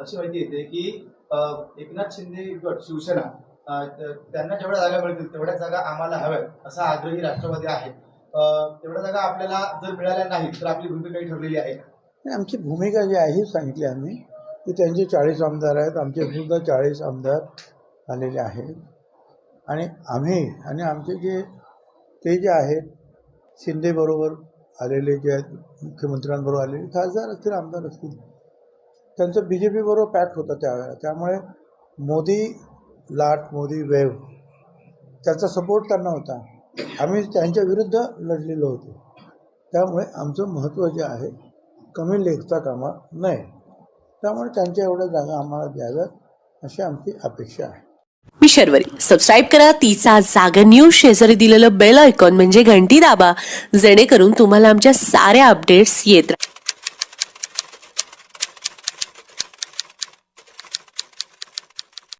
अशी माहिती येते की एकनाथ शिंदे गट शिवसेना त्यांना जेवढ्या जागा मिळतील तेवढ्या जागा आम्हाला हव्यात असा आग्रही राष्ट्रवादी आहे. तेवढ्या जागा आपल्याला जर मिळाल्या नाही तर आपली भूमिका काही ठरलेली आहे आणि आमची भूमिका जी आहे सांगितली आम्ही की त्यांचे चाळीस आमदार आहेत आमचे सुद्धा चाळीस आमदार आलेले आहेत. आणि आम्ही आणि आमचे जे ते जे आहेत शिंदेबरोबर आलेले जे आहेत मुख्यमंत्र्यांबरोबर आलेले खासदार असतील आमदार असतील त्यांचं बी जे पीबरोबर पॅक होतं त्यावेळेला. त्यामुळे मोदी लाट मोदी वेव. त्याचा सपोर्ट त्यांना होता. आम्ही त्यांच्या विरुद्ध लढलेलो होतो. त्यामुळे आमचं महत्त्व जे आहे कमी लेखता कामा नये. त्यामुळे त्यांच्या एवढ्या जागा आम्हाला द्याव्यात अशी आमची अपेक्षा आहे. मी शर्वरी. सबस्क्राईब करा. तिचा जागा न्यूज शेजारी दिलेलं बेल आयकॉन म्हणजे घंटी दाबा. जेणेकरून तुम्हाला आमच्या साऱ्या अपडेट्स येत